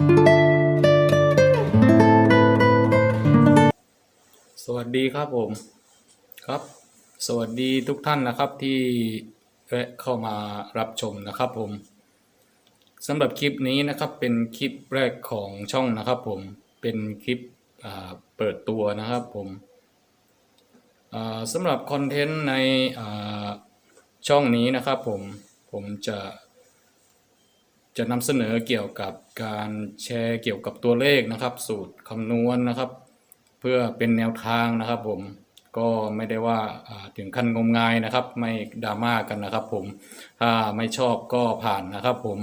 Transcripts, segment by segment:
สวัสดีครับผมครับ สวัสดีทุกท่านนะครับที่แวะเข้ามารับชมนะครับผมสำหรับคลิปนี้นะครับเป็นคลิปแรกของช่องนะครับ ผมเป็นคลิปเปิดตัวนะครับผมสำหรับคอนเทนต์ในช่องนี้นะครับผมผมจะ จะนำเสนอเกี่ยวกับการแชร์เกี่ยวกับตัวเลขนะครับ สูตรคำนวณนะครับ เพื่อเป็นแนวทางนะครับผมก็ไม่ได้ว่าอ่าถึงขั้นงมงายนะครับ ไม่ดราม่ากันนะครับ ผมถ้าไม่ชอบก็ผ่านนะครับ ผม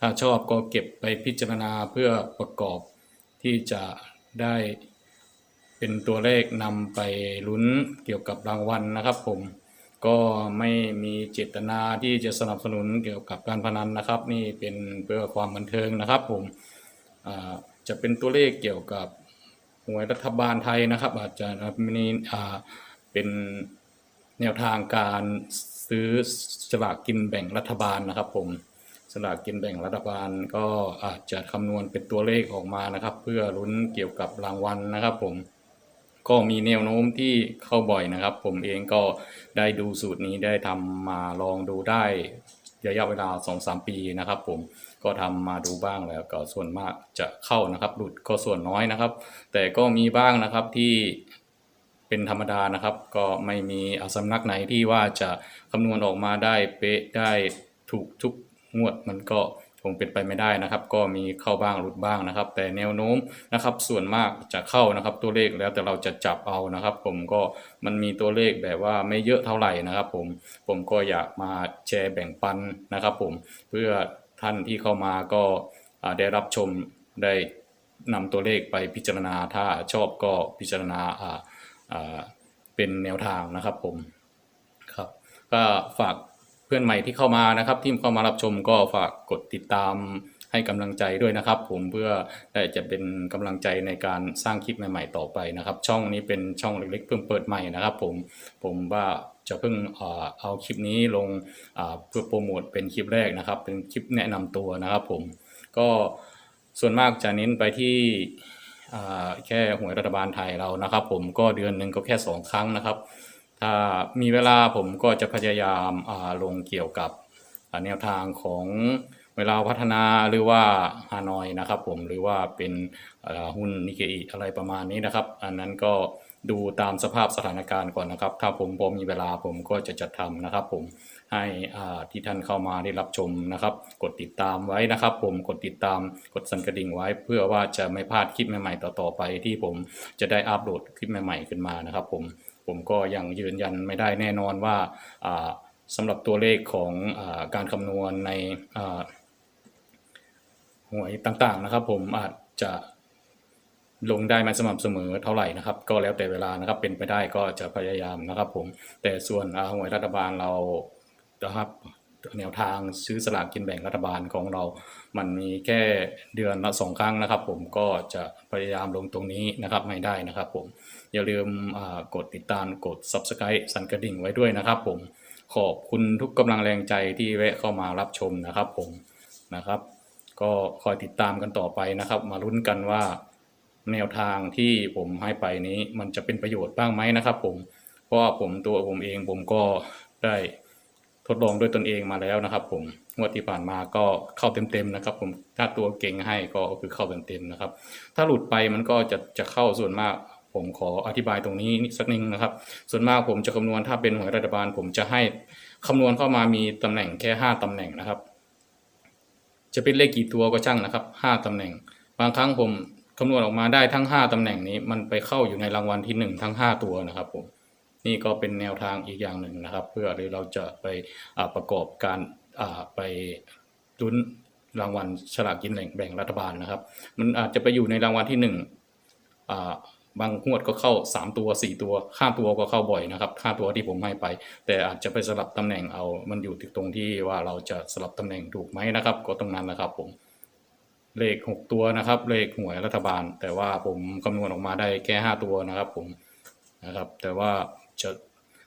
ถ้าชอบก็เก็บไปพิจารณาเพื่อประกอบที่จะได้เป็นตัวเลขนำไปลุ้นเกี่ยวกับรางวัลนะครับผม ก็ไม่มีเจตนาที่จะสนับสนุนเกี่ยวกับการพนันนะครับ นี่เป็นเพื่อความบันเทิงนะครับ ผมจะเป็นตัวเลขเกี่ยวกับหวยรัฐบาลไทยนะครับ อาจจะมีอ่เป็นแนวทางการซื้อสลากกินแบ่งรัฐบาลนะครับ ผมสลากกินแบ่งรัฐบาลก็อาจจะคำนวณเป็นตัวเลขออกมานะครับ เพื่อลุ้นเกี่ยวกับรางวัลนะครับ ผม ก็มีแนวโน้มที่เข้าบ่อยนะครับ ผมเองก็ได้ดูสูตรนี้ได้ทำมาลองดูได้ระยะเวลา 2-3 ปีนะครับ ผมก็ทำมาดูบ้างแล้วก็ส่วนมากจะเข้านะครับหลุดก็ส่วนน้อยนะครับ แต่ก็มีบ้างนะครับที่เป็นธรรมดานะครับ ก็ไม่มีสำนักไหนที่ว่าจะคำนวณออกมาได้เป๊ะได้ถูกทุกงวดมันก็ คงเป็นไปไม่ได้นะครับ ก็มีเข้าบ้างหลุดบ้างนะครับ แต่แนวโน้มนะครับส่วนมากจะเข้านะครับตัวเลขแล้วแต่เราจะจับเอานะครับ ผมก็มันมีตัวเลขแบบว่าไม่เยอะเท่าไหร่นะครับ ผมผมก็อยากมาแชร์แบ่งปันนะครับ ผมเพื่อท่านที่เข้ามาก็ได้รับชมได้นำตัวเลขไปพิจารณาถ้าชอบก็พิจารณาเป็นแนวทางนะครับผมครับก็ฝาก พื่อนใหม่ที่เข้ามานะครับ ที่เข้ามารับชมก็ฝากกดติดตามให้กำลังใจด้วยนะครับ ผมเพื่อได้จะเป็นกำลังใจในการสร้างคลิปใหม่ๆต่อไปนะครับ ช่องนี้เป็นช่องเล็กๆเพิ่งเปิดใหม่นะครับ ผมผมว่าจะเพิ่งเอาคลิปนี้ลงเพื่อโปรโมทเป็นคลิปแรกนะครับ เป็นคลิปแนะนำตัวนะครับ ผมก็ส่วนมากจะเน้นไปที่แค่หวยรัฐบาลไทยเรานะครับ ผมก็เดือนหนึ่งก็แค่สองครั้งนะครับ ถ้ามีเวลาผมก็จะพยายามาลงเกี่ยวกับแนวทางของเวลาพัฒนาหรือว่าฮานอยนะครับผมหรือว่าเป็นหุ้นนิเคอิอะไรประมาณนี้นะครับ อันนั้นก็ดูตามสภาพสถานการณ์ก่อนนะครับ ถ้าผมพอมีเวลาผมก็จะจัดทำนะครับ ผมให้ที่ท่านเข้ามาได้รับชมนะครับ กดติดตามไว้นะครับ ผมกดติดตามกดสั่นกระดิ่งไว้ เพื่อว่าจะไม่พลาดคลิปใหม่ๆต่อๆไปที่ผมจะได้อัปโหลดคลิปใหม่ๆขึ้นมานะครับ ผม ผมก็ยังยืนยันไม่ได้แน่นอนว่าสำหรับตัวเลขของอการคำนวณในหวยต่างๆนะครับ ผมอาจจะลงได้มาสม่ำเสมอเท่าไหร่นะครับ ก็แล้วแต่เวลานะครับเป็นไปได้ก็จะพยายามนะครับ ผมแต่ส่วนหวยรัฐบาลเรานะครับ แนวทางซื้อสลากกินแบ่งรัฐบาลของเรา มันมีแค่เดือนละสองครั้งนะครับ ผมก็จะพยายามลงตรงนี้นะครับไม่ได้นะครับ ผมอย่าลืมกดติดตามกด Subscribe สั่นกระดิ่งไว้ด้วยนะครับ ผมขอบคุณทุกกำลังแรงใจที่แวะเข้ามารับชมนะครับ ผมนะครับ ก็คอยติดตามกันต่อไปนะครับ มาลุ้นกันว่าแนวทางที่ผมให้ไปนี้มันจะเป็นประโยชน์บ้างไหมนะครับ ผมเพราะผมตัวผมเองผมก็ได้ ทดลองด้วยตนเองมาแล้วนะครับ ผมงวดที่ผ่านมาก็เข้าเต็มๆนะครับ ผมถ้าตัวเก่งให้ก็คือเข้าเต็มๆนะครับ ถ้าหลุดไปมันก็จะจะเข้าส่วนมากผมขออธิบายตรงนี้สักนิดนะครับ ส่วนมากผมจะคำนวณถ้าเป็นหวยรัฐบาล ผมจะให้คำนวณเข้ามามีตำแหน่งแค่ห้าตำแหน่งนะครับ จะเป็นเลขกี่ตัวก็ช่างนะครับห้าตำแหน่ง บางครั้งผมคำนวณออกมาได้ทั้งห้าตำแหน่งนี้ มันไปเข้าอยู่ในรางวัลที่หนึ่งทั้งห้าตัวนะครับผม นี่ก็เป็นแนวทางอีกอย่างหนึ่งนะครับ เพื่อที่เราจะไปประกอบการไปลุ้นรางวัลฉลากกินแบ่งรัฐบาลนะครับ มันอาจจะไปอยู่ในรางวัลที่หนึ่งบางงวดก็เข้าสามตัวสี่ตัวห้าตัวก็เข้าบ่อยนะครับห้าตัวที่ผมให้ไป แต่อาจจะไปสลับตำแหน่งเอามันอยู่ที่ตรงที่ว่าเราจะสลับตำแหน่งถูกไหมนะครับ ก็ตรงนั้นนะครับผมเลขหกตัวนะครับ เลขหวยรัฐบาล แต่ว่าผมคำนวณออกมาได้แค่ห้าตัวนะครับผมนะครับ แต่ว่า จะ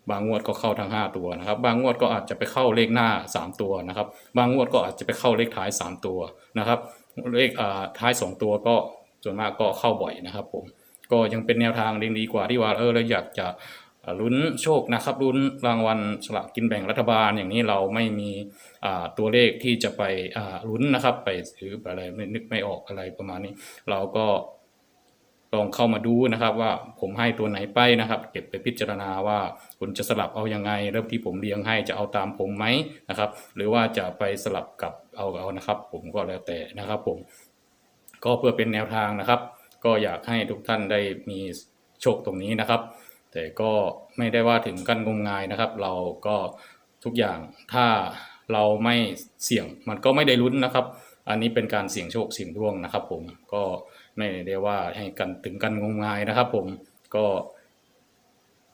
บางงวดก็เข้าทั้งห้าตัวนะครับ บางงวดก็อาจจะไปเข้าเลขหน้าสามตัวนะครับ บางงวดก็อาจจะไปเข้าเลขท้ายสามตัวนะครับ เลขอ่าท้ายสองตัวก็ส่วนมากก็เข้าบ่อยนะครับผมก็ยังเป็นแนวทางดีกว่าที่ว่าเออเราอยากจะลุ้นโชคนะครับลุ้นรางวัลสลากกินแบ่งรัฐบาลอย่างนี้เราไม่มีอ่าตัวเลขที่จะไปอ่าลุ้นนะครับ ไปซื้ออะไรไม่นึกไม่ออกอะไรประมาณนี้ เราก็ ลองเข้ามาดูนะครับ ว่าผมให้ตัวไหนไปนะครับ เก็บไปพิจารณาว่าคุณจะสลับเอายังไงแล้วที่ผมเลี้ยงให้จะเอาตามผมไหมนะครับ หรือว่าจะไปสลับกับเอาเอานะครับ ผมก็แล้วแต่นะครับ ผม ก็เพื่อเป็นแนวทางนะครับ ก็อยากให้ทุกท่านได้มีโชคตรงนี้นะครับ แต่ก็ไม่ได้ว่าถึงกันงมงายนะครับ เราก็ทุกอย่างถ้าเราไม่เสี่ยงมันก็ไม่ได้ลุ้นนะครับ อันนี้เป็นการเสี่ยงโชคเสี่ยงดวงนะครับ ผมก็ไม่ได้ว่าให้กันถึงกันงมงายนะครับ ผมก็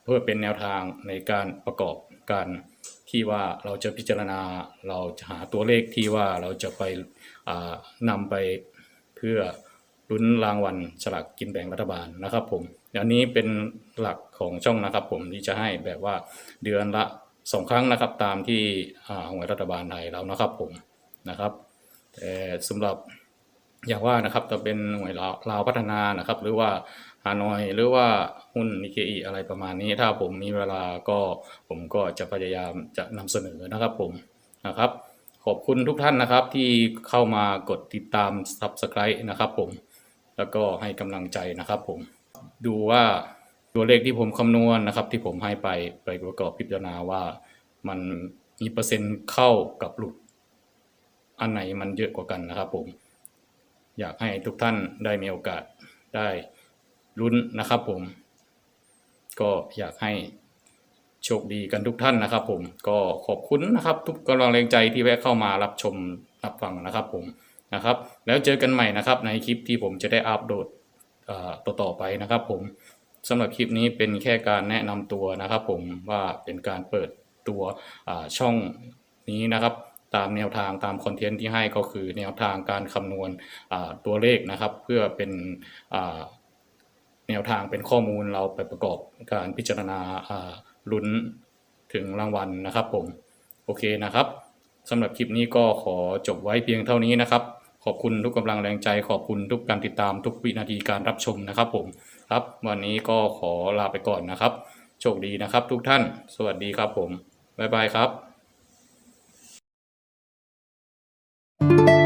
เพื่อเป็นแนวทางในการประกอบการที่ว่าเราจะพิจารณาเราจะหาตัวเลขที่ว่าเราจะไปอ่านำไปเพื่อลุ้นรางวัลฉลากกินแบ่งรัฐบาลนะครับผมอันนี้เป็นหลักของช่องนะครับผมที่จะให้แบบว่าเดือนละสองครั้งนะครับตามที่อ่าหวยรัฐบาลไทยเรานะครับผมนะครับ แต่สำหรับอย่างว่านะครับจะเป็นหน่วยลาวพัฒนานะครับ หรือว่าฮานอยหรือว่าหุ้นนิเคอีอะไรประมาณนี้ ถ้าผมมีเวลาก็ผมก็จะพยายามจะนำเสนอนะครับผมนะครับ ขอบคุณทุกท่านนะครับที่เข้ามากดติดตาม Subscribe นะครับผมแล้วก็ให้กำลังใจนะครับผมดูว่าตัวเลขที่ผมคำนวณนะครับ ที่ผมให้ไปไปประกอบพิจารณาว่ามันมีเปอร์เซ็นต์เข้ากับหลุด อันไหนมันเยอะกว่ากันนะครับผม อยากให้ทุกท่านได้มีโอกาสได้ลุ้นนะครับผม ก็อยากให้โชคดีกันทุกท่านนะครับ ผมก็ขอบคุณนะครับ ทุกกำลังแรงใจที่แวะเข้ามารับชมรับฟังนะครับ ผมนะครับ แล้วเจอกันใหม่นะครับ ในคลิปที่ผมจะได้อัปโหลดต่อๆไปนะครับ ผมสำหรับคลิปนี้เป็นแค่การแนะนำตัวนะครับ ผมว่าเป็นการเปิดตัวช่องนี้นะครับ ตามแนวทางตามคอนเทนต์ที่ให้ก็คือแนวทางการคำนวณตัวเลขนะครับ เพื่อเป็นแนวทางเป็นข้อมูลเราไปประกอบการพิจารณาลุ้นถึงรางวัลนะครับผม โอเคนะครับสำหรับคลิปนี้ก็ขอจบไว้เพียงเท่านี้นะครับ ขอบคุณทุกกำลังแรงใจ ขอบคุณทุกการติดตามทุกวินาทีการรับชมนะครับผมครับ วันนี้ก็ขอลาไปก่อนนะครับ โชคดีนะครับทุกท่าน สวัสดีครับผม บ๊ายบายครับ Thank you.